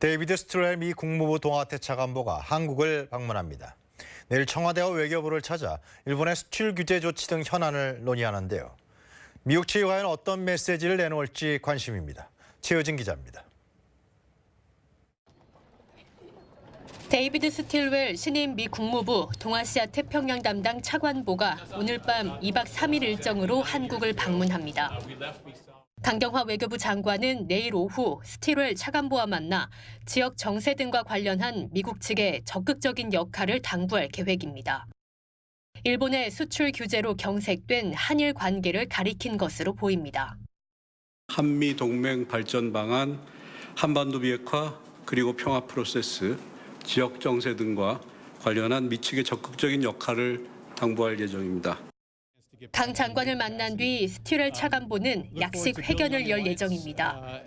데이비드 스트렐 미 국무부 동아태 차관보가 한국을 방문합니다. 내일 청와대와 외교부를 찾아 일본의 수출 규제 조치 등 현안을 논의하는데요. 미국 측이 과연 어떤 메시지를 내놓을지 관심입니다. 최효진 기자입니다. 데이비드 스틸웰 신임 미 국무부 동아시아 태평양 담당 차관보가 오늘 밤 2박 3일 일정으로 한국을 방문합니다. 강경화 외교부 장관은 내일 오후 스틸웰 차관보와 만나 지역 정세 등과 관련한 미국 측의 적극적인 역할을 당부할 계획입니다. 일본의 수출 규제로 경색된 한일 관계를 가리킨 것으로 보입니다. 한미 동맹 발전 방안, 한반도 비핵화 그리고 평화 프로세스, 지역 정세 등과 관련한 미측의 적극적인 역할을 당부할 예정입니다. 강 장관을 만난 뒤 스틸웰 차관보는 약식 회견을 열 예정입니다.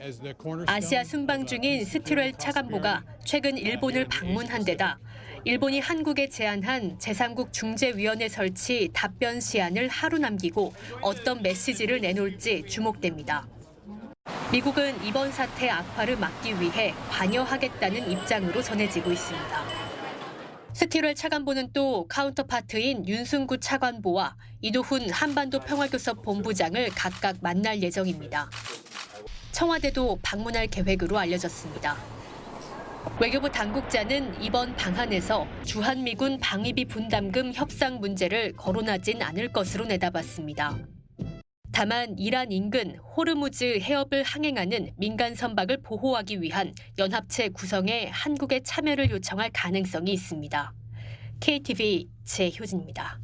아시아 순방 중인 스틸웰 차관보가 최근 일본을 방문한 데다 일본이 한국에 제안한 제3국 중재위원회 설치 답변 시한을 하루 남기고 어떤 메시지를 내놓을지 주목됩니다. 미국은 이번 사태 악화를 막기 위해 관여하겠다는 입장으로 전해지고 있습니다. 스티럴 차관보는 또 카운터파트인 윤승구 차관보와 이도훈 한반도 평화교섭 본부장을 각각 만날 예정입니다. 청와대도 방문할 계획으로 알려졌습니다. 외교부 당국자는 이번 방한에서 주한미군 방위비 분담금 협상 문제를 거론하진 않을 것으로 내다봤습니다. 다만 이란 인근 호르무즈 해협을 항행하는 민간 선박을 보호하기 위한 연합체 구성에 한국의 참여를 요청할 가능성이 있습니다. KTV 최효진입니다.